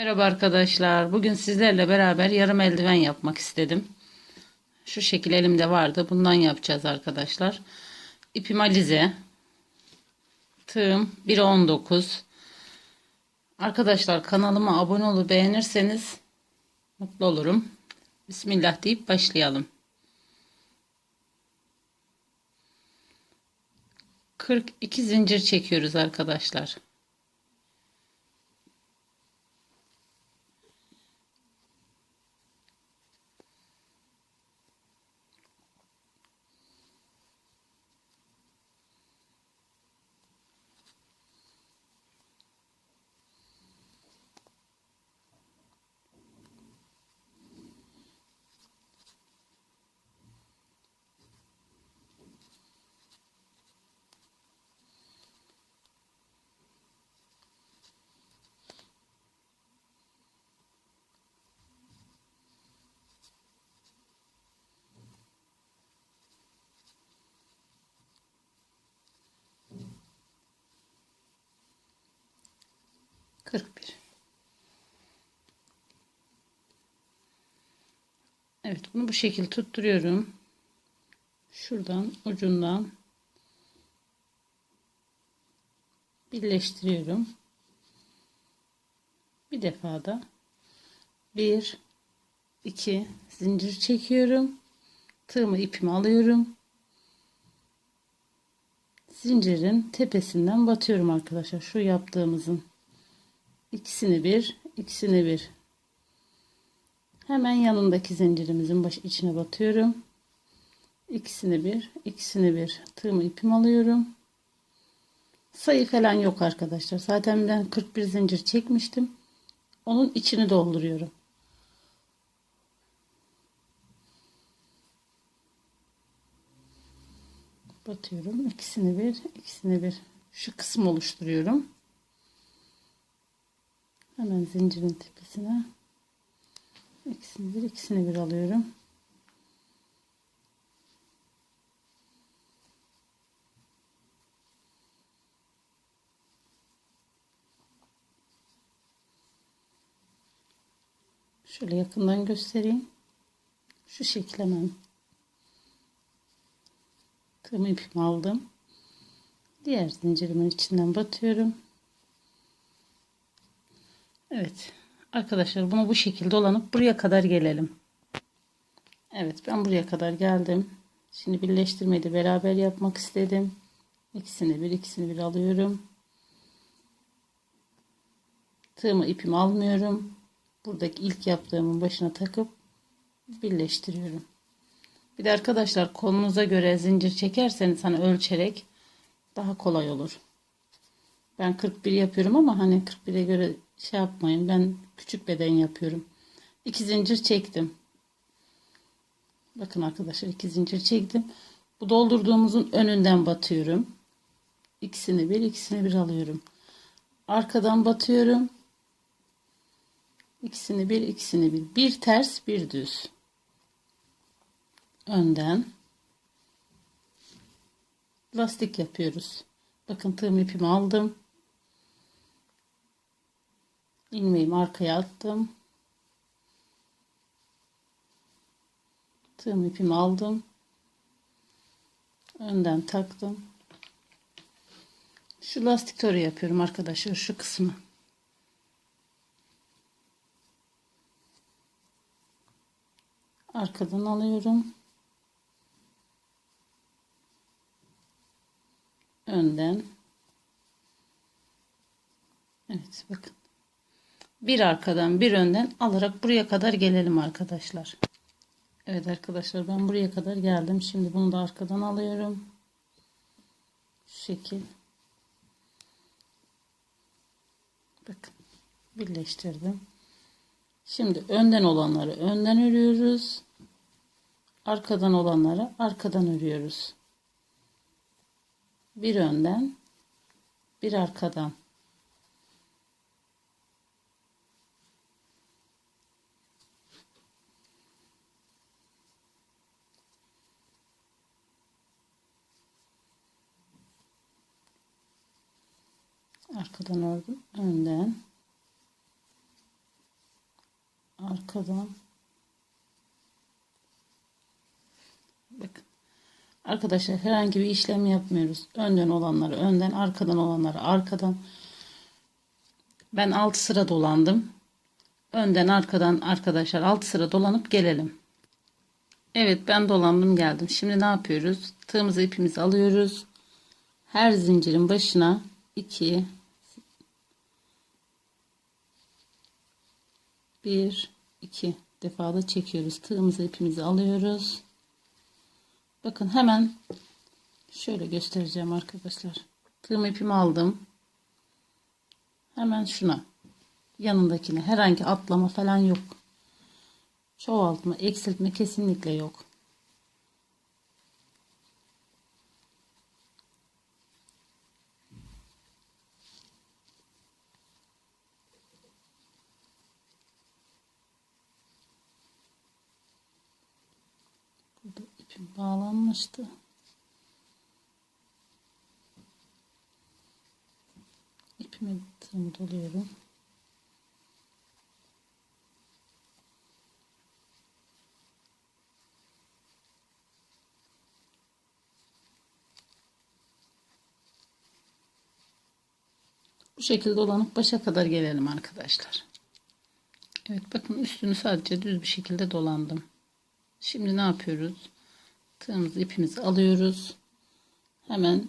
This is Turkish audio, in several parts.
Merhaba arkadaşlar. Bugün sizlerle beraber yarım eldiven yapmak istedim. Şu şekil elimde vardı. Bundan yapacağız arkadaşlar. İpim alize. Tığım 1.19. Arkadaşlar kanalıma abone olup beğenirseniz mutlu olurum. Bismillah deyip başlayalım. 42 zincir çekiyoruz arkadaşlar. Kırk bir. Evet bunu bu şekil tutturuyorum. Şuradan ucundan birleştiriyorum. Bir defa da bir iki zincir çekiyorum. Tığımı ipimi alıyorum. Zincirin tepesinden batıyorum arkadaşlar. Şu yaptığımızın ikisini bir, ikisini bir. Hemen yanındaki zincirimizin baş içine batıyorum. İkisini bir, ikisini bir. Tığımı ipimi alıyorum. Sayı falan yok arkadaşlar. Zaten ben 41 zincir çekmiştim. Onun içini dolduruyorum. Batıyorum. İkisini bir, ikisini bir. Şu kısmı oluşturuyorum. Hemen zincirin tepesine ikisini bir, ikisini bir alıyorum. Şöyle yakından göstereyim. Şu şekil hemen tığım ipimi aldım. Diğer zincirimin içinden batıyorum. Evet. Arkadaşlar bunu bu şekilde dolanıp buraya kadar gelelim. Evet ben buraya kadar geldim. Şimdi birleştirmeyi de beraber yapmak istedim. İkisini bir ikisini bir alıyorum. Tığımı ipimi almıyorum. Buradaki ilk yaptığımın başına takıp birleştiriyorum. Bir de arkadaşlar kolunuza göre zincir çekerseniz hani ölçerek daha kolay olur. Ben 41 yapıyorum ama hani 41'e göre şey yapmayın. Ben küçük beden yapıyorum. İki zincir çektim. Bakın arkadaşlar iki zincir çektim. Bu doldurduğumuzun önünden batıyorum. İkisini bir, ikisini bir alıyorum. Arkadan batıyorum. İkisini bir, ikisini bir. Bir ters, bir düz. Önden. Lastik yapıyoruz. Bakın tığım ipimi aldım. İlmeğimi arkaya attım. Tığım ipimi aldım. Önden taktım. Şu lastik toru yapıyorum arkadaşlar şu kısmı. Arkadan alıyorum. Önden. Evet bakın bir arkadan bir önden alarak buraya kadar gelelim arkadaşlar. Evet arkadaşlar ben buraya kadar geldim. Şimdi bunu da arkadan alıyorum. Şu şekil. Bakın birleştirdim. Şimdi önden olanları önden örüyoruz. Arkadan olanları arkadan örüyoruz. Bir önden bir arkadan arkadan ördüm. Önden. Arkadan. Bakın. Arkadaşlar herhangi bir işlem yapmıyoruz. Önden olanları önden arkadan olanları arkadan. Ben 6 sıra dolandım. Önden arkadan arkadaşlar 6 sıra dolanıp gelelim. Evet ben dolandım geldim. Şimdi ne yapıyoruz? Tığımızı ipimizi alıyoruz. Her zincirin başına 2 1 2 defa da çekiyoruz. Tığımızı ipimizi alıyoruz. Bakın hemen şöyle göstereceğim arkadaşlar. Tığım ipimi aldım. Hemen şuna. Yanındakine herhangi atlama falan yok. Çoğaltma eksiltme kesinlikle yok Burada ipim bağlanmıştı. İpimi tığımı doluyorum. Bu şekilde dolanıp başa kadar gelelim arkadaşlar. Evet bakın üstünü sadece düz bir şekilde dolandım. Şimdi ne yapıyoruz? Tığımızı ipimizi alıyoruz. Hemen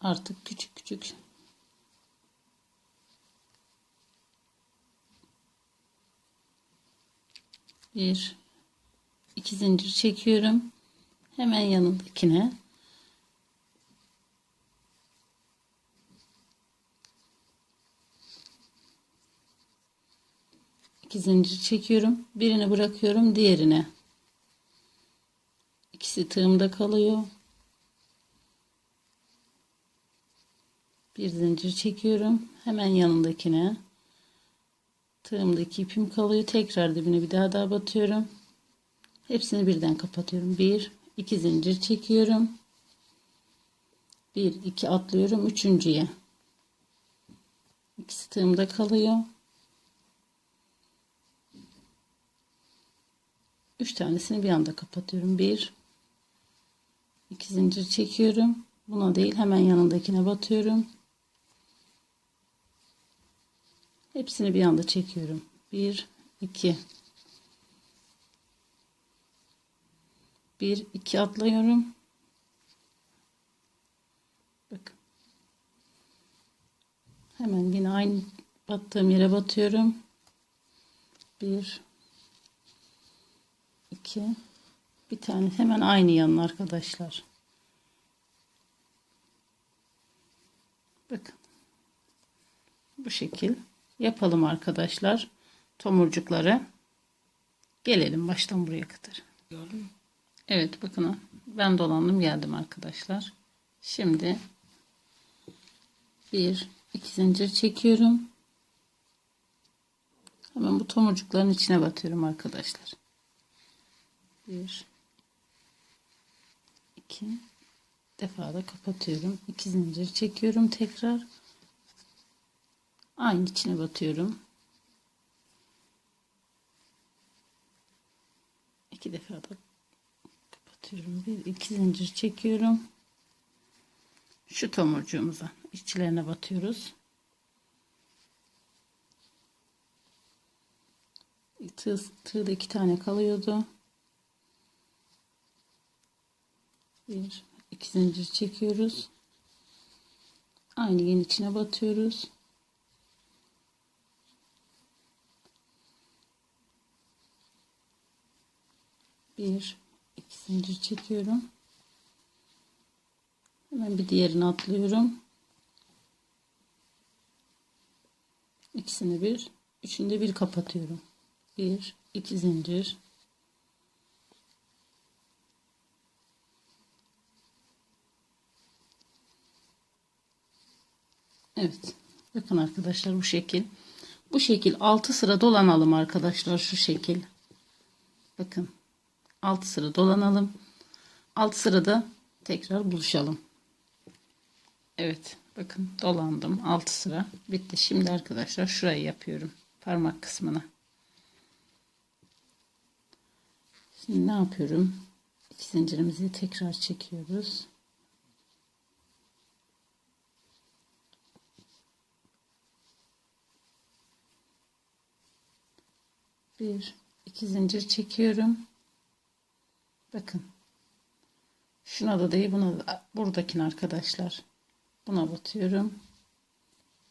artık küçük küçük bir iki zincir çekiyorum. Hemen yanındakine iki zincir çekiyorum. Birini bırakıyorum diğerine. İkisi tığımda kalıyor. Bir zincir çekiyorum. Hemen yanındakine. Tığımdaki ipim kalıyor. Tekrar dibine bir daha daha batıyorum. Hepsini birden kapatıyorum. Bir, iki zincir çekiyorum. Bir, iki atlıyorum. Üçüncüye. İkisi tığımda kalıyor. Üç tanesini bir anda kapatıyorum. Bir, iki zincir çekiyorum. Buna değil hemen yanındakine batıyorum. Hepsini bir anda çekiyorum. Bir, iki. Bir, iki atlıyorum. Bakın. Hemen yine aynı battığım yere batıyorum. Bir, iki, bir tane hemen aynı yanına arkadaşlar. Bakın. Bu şekil yapalım arkadaşlar. Tomurcukları. Gelelim baştan buraya kadar. Evet bakın ben dolandım geldim arkadaşlar. Şimdi bir iki zincir çekiyorum. Hemen bu tomurcukların içine batıyorum arkadaşlar. Bir iki defa da kapatıyorum. İki zincir çekiyorum tekrar. Aynı içine batıyorum. İki defa da kapatıyorum. Bir iki zincir çekiyorum. Şu tomurcuğumuza içlerine batıyoruz. Tığ, tığda iki tane kalıyordu. Bir iki zincir çekiyoruz. Aynı yen içine batıyoruz. Bir iki zincir çekiyorum. Hemen bir diğerini atlıyorum. İkisini bir, üçünü de bir kapatıyorum. Bir, iki zincir. Evet. Bakın arkadaşlar bu şekil. Bu şekil 6 sıra dolanalım arkadaşlar şu şekil. Bakın. 6 sıra dolanalım. 6 sırada tekrar buluşalım. Evet. Bakın dolandım. 6 sıra. Bitti. Şimdi arkadaşlar şurayı yapıyorum. Parmak kısmına. Şimdi ne yapıyorum? İki zincirimizi tekrar çekiyoruz. Bir, iki zincir çekiyorum. Bakın. Şuna da değil, buna da buradakine arkadaşlar. Buna batıyorum.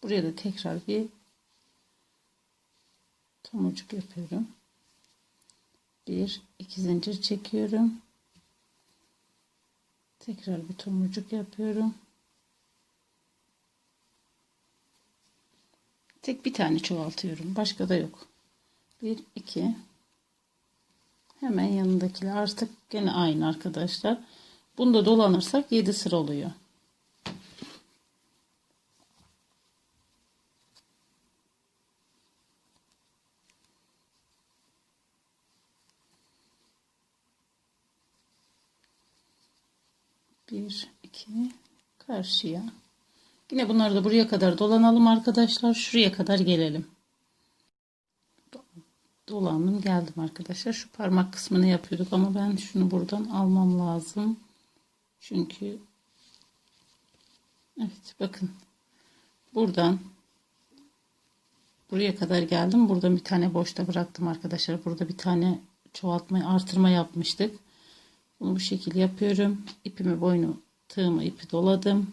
Buraya da tekrar bir tomurcuk yapıyorum. Bir, iki zincir çekiyorum. Tekrar bir tomurcuk yapıyorum. Tek bir tane çoğaltıyorum. Başka da yok. Bir, iki. Hemen yanındakiler artık gene aynı arkadaşlar. Bunda dolanırsak 7 sıra oluyor. Bir, iki, karşıya. Yine bunları da buraya kadar dolanalım arkadaşlar. Şuraya kadar gelelim. Dolandım geldim arkadaşlar. Şu parmak kısmını yapıyorduk ama ben şunu buradan almam lazım. Çünkü evet bakın buradan buraya kadar geldim. Burada bir tane boşta bıraktım arkadaşlar. Burada bir tane çoğaltma artırma yapmıştık. Bunu bu şekilde yapıyorum. İpimi boynu tığımı ipi doladım.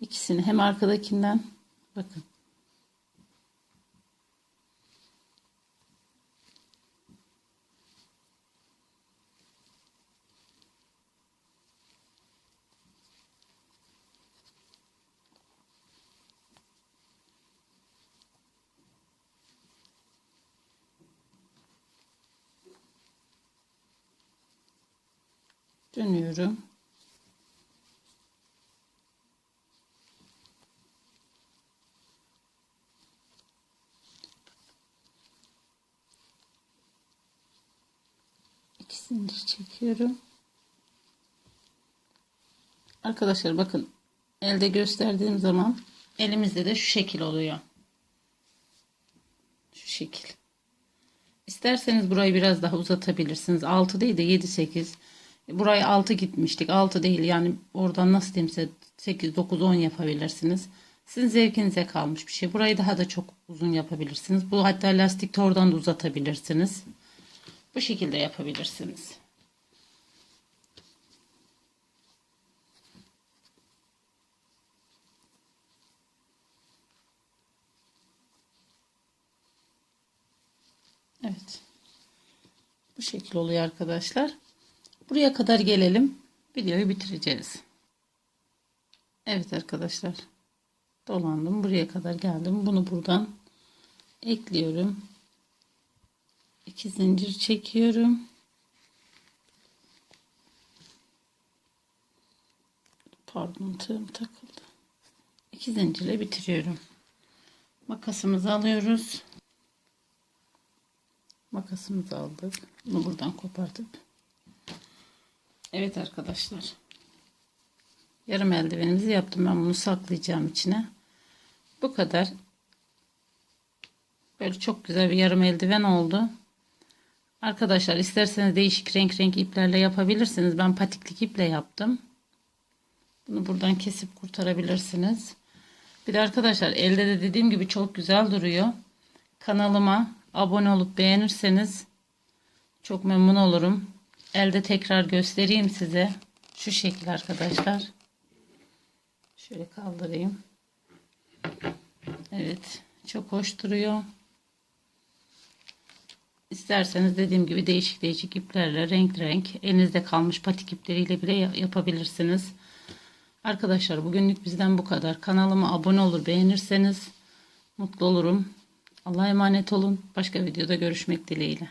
İkisini hem arkadakinden bakın dönüyorum. İki zincir çekiyorum. Arkadaşlar bakın elde gösterdiğim zaman elimizde de şu şekil oluyor. Şu şekil. İsterseniz burayı biraz daha uzatabilirsiniz. 6 değil de 7 8 Buraya 6 gitmiştik. 6 değil yani oradan nasıl diyeyim size 8, 9, 10 yapabilirsiniz. Sizin zevkinize kalmış bir şey. Burayı daha da çok uzun yapabilirsiniz. Bu hatta lastik oradan da uzatabilirsiniz. Bu şekilde yapabilirsiniz. Evet. Bu şekil oluyor arkadaşlar. Buraya kadar gelelim. Videoyu bitireceğiz. Evet arkadaşlar. Dolandım. Buraya kadar geldim. Bunu buradan ekliyorum. İki zincir çekiyorum. Pardon tığım takıldı. İki zincirle bitiriyorum. Makasımızı alıyoruz. Makasımızı aldık. Bunu buradan kopartıp Evet arkadaşlar. Yarım eldivenimizi yaptım. Ben bunu saklayacağım içine. Bu kadar. Böyle çok güzel bir yarım eldiven oldu. Arkadaşlar isterseniz değişik renk renk iplerle yapabilirsiniz. Ben patiklik iple yaptım. Bunu buradan kesip kurtarabilirsiniz. Bir de arkadaşlar elde de dediğim gibi çok güzel duruyor. Kanalıma abone olup beğenirseniz çok memnun olurum. Elde tekrar göstereyim size. Şu şekil arkadaşlar. Şöyle kaldırayım. Evet. Çok hoş duruyor. İsterseniz dediğim gibi değişik değişik iplerle renk renk elinizde kalmış patik ipleriyle bile yapabilirsiniz. Arkadaşlar bugünlük bizden bu kadar. Kanalıma abone olur beğenirseniz mutlu olurum. Allah'a emanet olun. Başka videoda görüşmek dileğiyle.